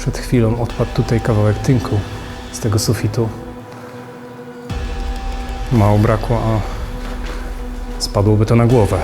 Przed chwilą odpadł tutaj kawałek tynku z tego sufitu. Mało brakło, a spadłoby to na głowę.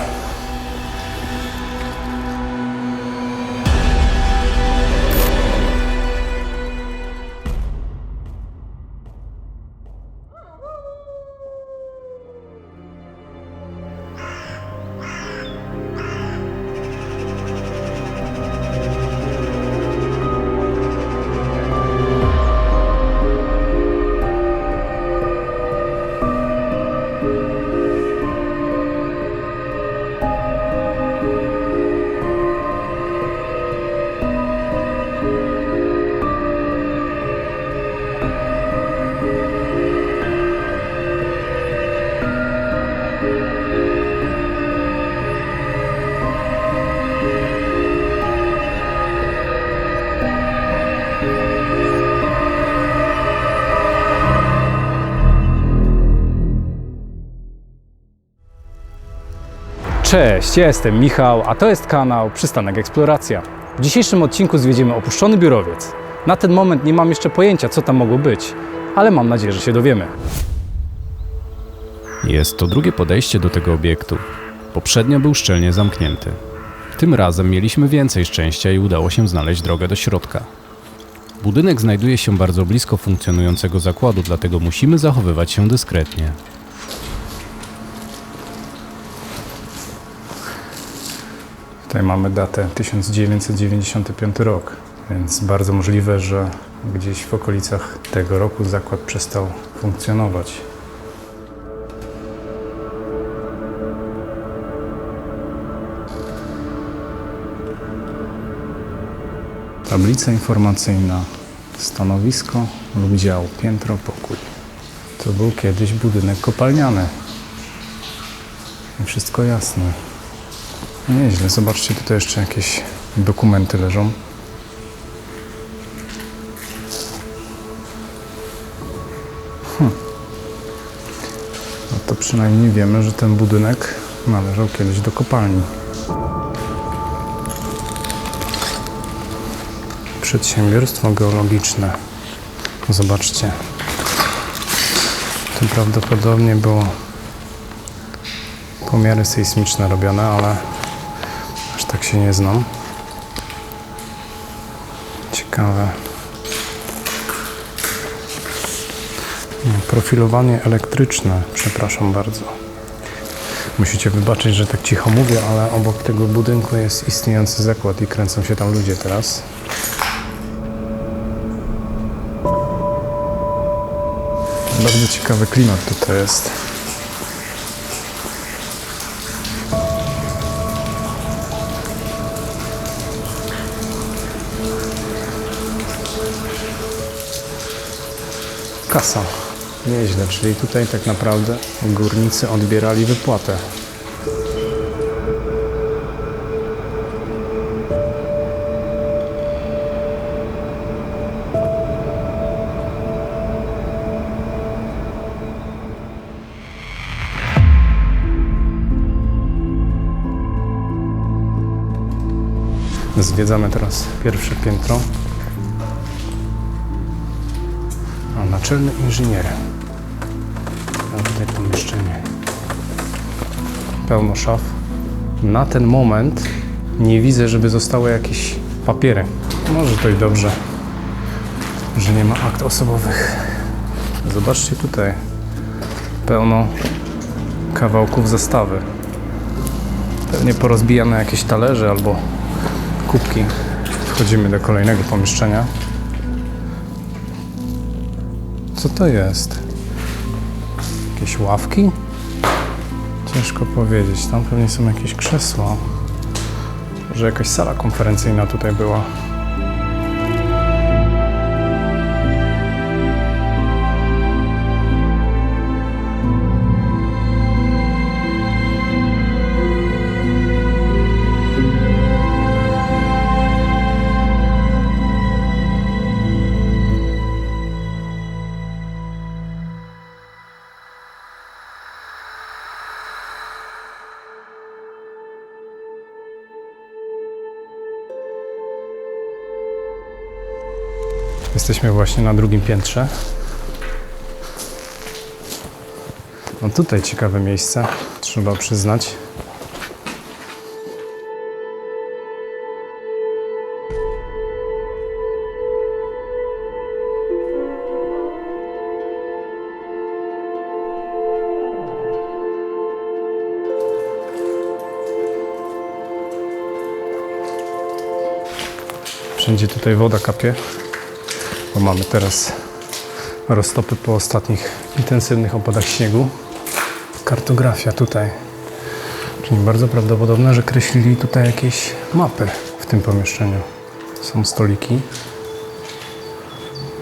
Cześć, ja jestem Michał, a to jest kanał Przystanek Eksploracja. W dzisiejszym odcinku zwiedzimy opuszczony biurowiec. Na ten moment nie mam jeszcze pojęcia, co tam mogło być, ale mam nadzieję, że się dowiemy. Jest to drugie podejście do tego obiektu. Poprzednio był szczelnie zamknięty. Tym razem mieliśmy więcej szczęścia i udało się znaleźć drogę do środka. Budynek znajduje się bardzo blisko funkcjonującego zakładu, dlatego musimy zachowywać się dyskretnie. Tutaj mamy datę 1995 rok, więc bardzo możliwe, że gdzieś w okolicach tego roku zakład przestał funkcjonować. Tablica informacyjna, stanowisko lub dział, piętro, pokój. To był kiedyś budynek kopalniany. I wszystko jasne. Nieźle, zobaczcie, tutaj jeszcze jakieś dokumenty leżą. Hm. No to przynajmniej wiemy, że ten budynek należał kiedyś do kopalni. Przedsiębiorstwo geologiczne. Zobaczcie. To prawdopodobnie było pomiary sejsmiczne robione, ale aż tak się nie znam. Ciekawe. Nie, Profilowanie elektryczne, przepraszam bardzo. Musicie wybaczyć, że tak cicho mówię, ale obok tego budynku jest istniejący zakład i kręcą się tam ludzie teraz. Bardzo ciekawy klimat tutaj jest. Kasa. Nieźle, czyli tutaj tak naprawdę górnicy odbierali wypłatę. Zwiedzamy teraz pierwsze piętro. A naczelny inżynier. A tutaj pomieszczenie. Pełno szaf. Na ten moment nie widzę, żeby zostały jakieś papiery. Może to i dobrze, że nie ma akt osobowych. Zobaczcie tutaj. Pełno kawałków zestawy. Pewnie porozbijane jakieś talerze albo kubki. Wchodzimy do kolejnego pomieszczenia. Co to jest? Jakieś ławki? Ciężko powiedzieć. Tam pewnie są jakieś krzesła. Może jakaś sala konferencyjna tutaj była. Jesteśmy właśnie na drugim piętrze. No tutaj ciekawe miejsce, trzeba przyznać. Wszędzie tutaj woda kapie, bo mamy teraz roztopy po ostatnich intensywnych opadach śniegu. Kartografia tutaj. Czyli bardzo prawdopodobne, że kreślili tutaj jakieś mapy w tym pomieszczeniu. Są stoliki.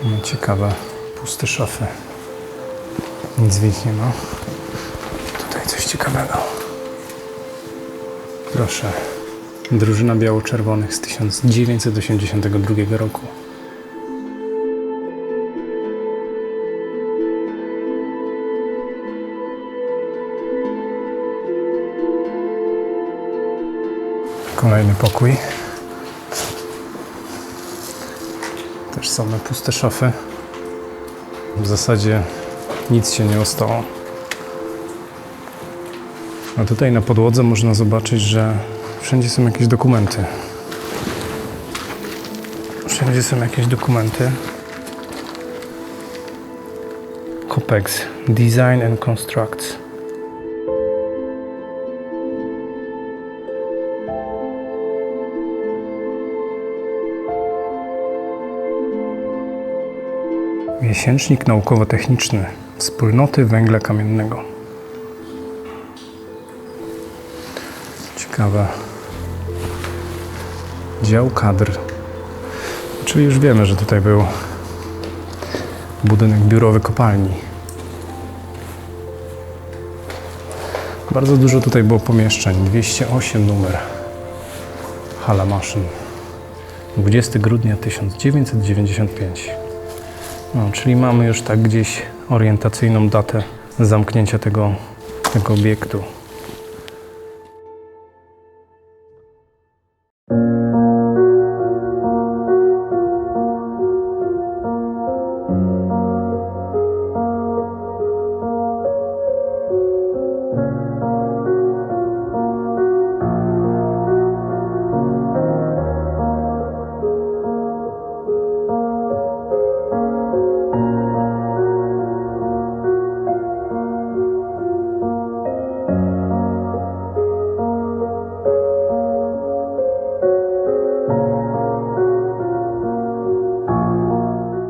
No, ciekawe, puste szafy. Nic w nich nie ma. Tutaj coś ciekawego. Proszę. Drużyna biało-czerwonych z 1982 roku. Kolejny pokój. Też same puste szafy. W zasadzie nic się nie ostało. A tutaj na podłodze można zobaczyć, że wszędzie są jakieś dokumenty. Wszędzie są jakieś dokumenty. COPEX Design and Constructs. Miesięcznik naukowo-techniczny Wspólnoty Węgla Kamiennego. Ciekawe. Dział kadr. Czyli już wiemy, że tutaj był budynek biurowy kopalni. Bardzo dużo tutaj było pomieszczeń. 208 numer. Hala maszyn. 20 grudnia 1995. No, czyli mamy już tak gdzieś orientacyjną datę zamknięcia tego, tego obiektu.